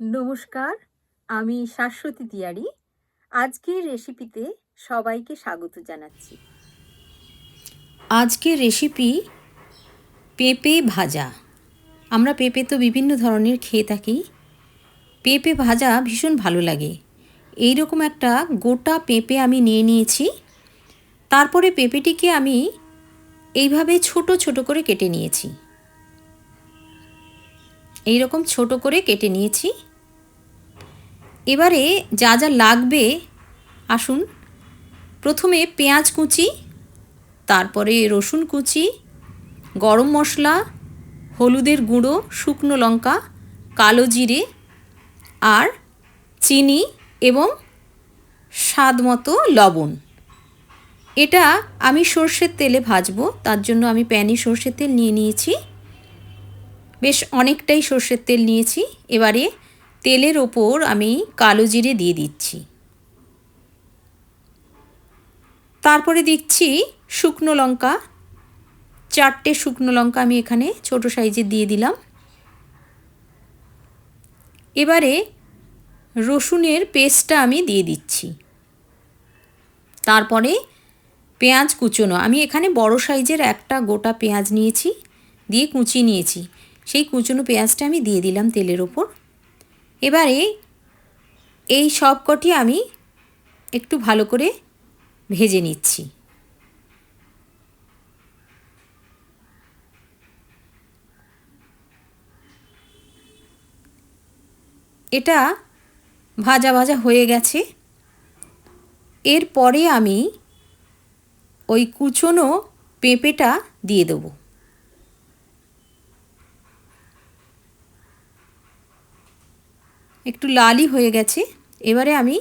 নমস্কার, আমি শাশ্বতী তিয়ারি আজকের রেসিপিতে সবাইকে স্বাগত জানাচ্ছি। আজকের রেসিপি পেঁপে ভাজা। আমরা পেঁপে তো বিভিন্ন ধরনের খেয়ে থাকি। পেঁপে ভাজা ভীষণ ভালো লাগে। এই রকম একটা গোটা পেঁপে আমি নিয়ে নিয়েছি। তারপরে পেঁপেটিকে আমি এইভাবে ছোট ছোট করে কেটে নিয়েছি। এই রকম ছোট করে কেটে নিয়েছি। এবারে যা যা লাগবে, আসুন। প্রথমে পেঁয়াজ কুচি, তারপরে রসুন কুচি, গরম মশলা, হলুদের গুঁড়ো, শুকনো লঙ্কা, কালো জিরে আর চিনি এবং স্বাদ মতো লবণ। এটা আমি সর্ষের তেলে ভাজবো, তার জন্য আমি প্যানে সর্ষের তেল নিয়ে নিয়েছি। বেশ অনেকটাই সর্ষের তেল নিয়েছি। এবারে তেলের ওপর আমি কালো জিরে দিয়ে দিচ্ছি। তারপরে দিচ্ছি শুকনো লঙ্কা। চারটে শুকনো লঙ্কা আমি এখানে ছোট সাইজে দিয়ে দিলাম। এবারে রসুনের পেস্টটা আমি দিয়ে দিচ্ছি। তারপরে পেঁয়াজ কুচোনো। আমি এখানে বড় সাইজের একটা গোটা পেঁয়াজ নিয়েছি, দিয়ে কুচি নিয়েছি। সেই কুচনো পেঁয়াজটা আমি দিয়ে দিলাম তেলের ওপর। এবারে এই সব কটি আমি একটু ভালো করে ভেজে নিচ্ছি। এটা ভাজা ভাজা হয়ে গেছে। এরপরে আমি ওই কুচনো পেঁপেটা দিয়ে দেবো। একটু লালই হয়ে গেছে। এবারে আমি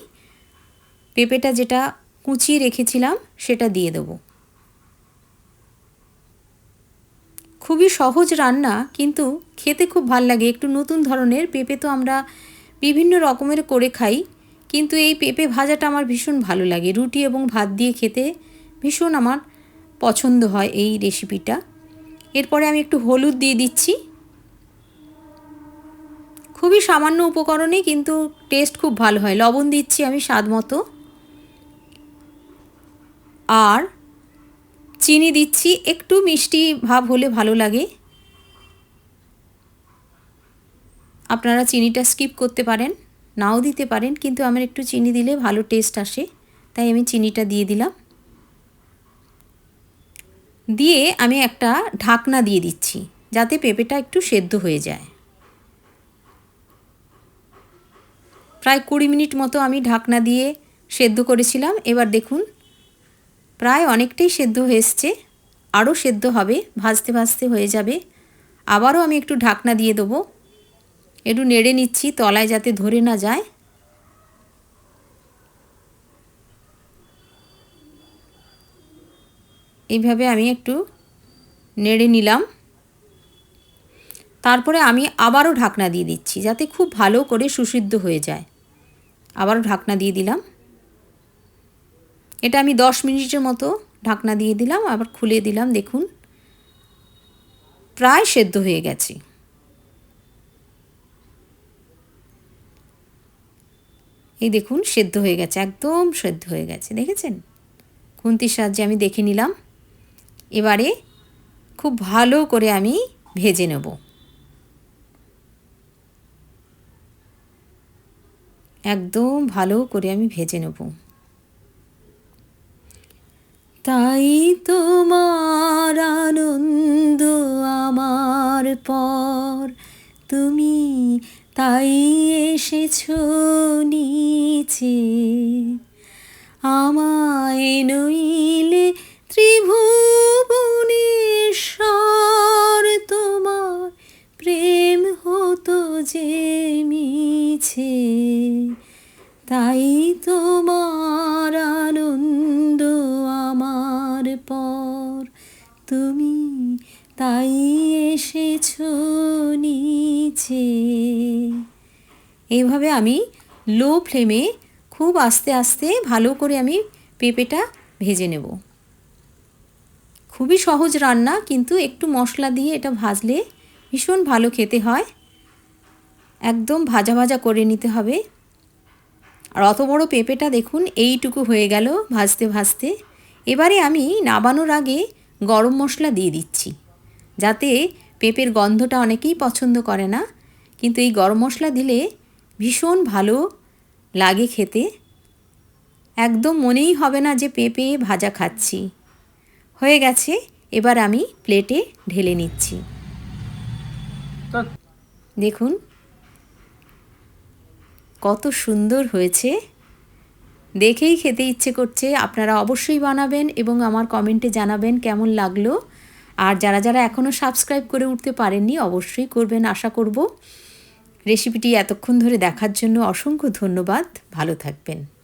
পেঁপেটা যেটা কুচিয়ে রেখেছিলাম, সেটা দিয়ে দেবো। খুবই সহজ রান্না, কিন্তু খেতে খুব ভালো লাগে। একটু নতুন ধরনের পেঁপে তো আমরা বিভিন্ন রকমের করে খাই, কিন্তু এই পেঁপে ভাজাটা আমার ভীষণ ভালো লাগে। রুটি এবং ভাত দিয়ে খেতে ভীষণ আমার পছন্দ হয় এই রেসিপিটা এরপরে আমি একটু হলুদ দিয়ে দিচ্ছি। খুবই সামান্য উপকরণে কিন্তু টেস্ট খুব ভালো হয়। লবণ দিচ্ছি আমি স্বাদ মতো। আর চিনি দিচ্ছি, একটু মিষ্টি ভাব হলে ভালো লাগে। আপনারা চিনিটা স্কিপ করতে পারেন, নাও দিতে পারেন, কিন্তু আমার একটু চিনি দিলে ভালো টেস্ট আসে। তাই আমি চিনিটা দিয়ে দিলাম। দিয়ে আমি একটা ঢাকনা দিয়ে দিচ্ছি, যাতে পেঁপেটা একটু সেদ্ধ হয়ে যায়। প্রায় কুড়ি মিনিট মতো আমি ঢাকনা দিয়ে সেদ্ধ করেছিলাম। এবার দেখুন, প্রায় অনেকটাই সেদ্ধ হয়েছে আরও সেদ্ধ হবে, ভাজতে ভাজতে হয়ে যাবে। আবারও আমি একটু ঢাকনা দিয়ে দেবো। একটু নেড়ে নিচ্ছি, তলায় যাতে ধরে না যায়। এইভাবে আমি একটু নেড়ে নিলাম। তারপরে আমি আবারও ঢাকনা দিয়ে দিচ্ছি, যাতে খুব ভালো করে সুসিদ্ধ হয়ে যায়। আবারও ঢাকনা দিয়ে দিলাম। এটা আমি দশ মিনিটের মতো ঢাকনা দিয়ে দিলাম, আবার খুলে দিলাম, দেখুন। প্রায় সেদ্ধ হয়ে গেছে। এই দেখুন, সেদ্ধ হয়ে গেছে, একদম সেদ্ধ হয়ে গেছে, দেখেছেন? খুন্তির সাহায্যে আমি দেখে নিলাম। এবারে খুব ভালো করে আমি ভেজে নেব। একদম ভালো করে আমি ভেজে নেব। তাই তোমার আনন্দ আমার পর। তুমি তাই এসেছ নিচে। আমায় নইলে ত্রিভুবনেশ্বর যে মিছে, তাই তোমার আনন্দ আমার পর। তুমি তাই এসেছ নিচে। এইভাবে আমি লো ফ্লেমে খুব আস্তে আস্তে ভালো করে আমি পেঁপেটা ভেজে নেব। খুবই সহজ রান্না, কিন্তু একটু মশলা দিয়ে এটা ভাজলে ভীষণ ভালো খেতে হয়। একদম ভাজা ভাজা করে নিতে হবে। আর অত বড় পেঁপেটা দেখুন এইটুকু হয়ে গেল ভাজতে ভাজতে। এবারে আমি নাবানোর আগে গরম মশলা দিয়ে দিচ্ছি যাতে পেঁপের গন্ধটা অনেকেই পছন্দ করে না। কিন্তু এই গরম মশলা দিলে ভীষণ ভালো লাগে খেতে। একদম মনেই হবে না যে পেঁপে ভাজা খাচ্ছি। হয়ে গেছে এবার আমি প্লেটে ঢেলে নিচ্ছি। দেখুন কত সুন্দর হয়েছে। দেখেই খেতে ইচ্ছে করছে। আপনারা অবশ্যই বানাবেন এবং আমার কমেন্টে জানাবেন কেমন লাগল। আর যারা যারা এখনও সাবস্ক্রাইব করে উঠতে পারেননি, অবশ্যই করবেন। আশা করব রেসিপিটি এতক্ষণ ধরে দেখার জন্য অসংখ্য ধন্যবাদ। ভালো থাকবেন।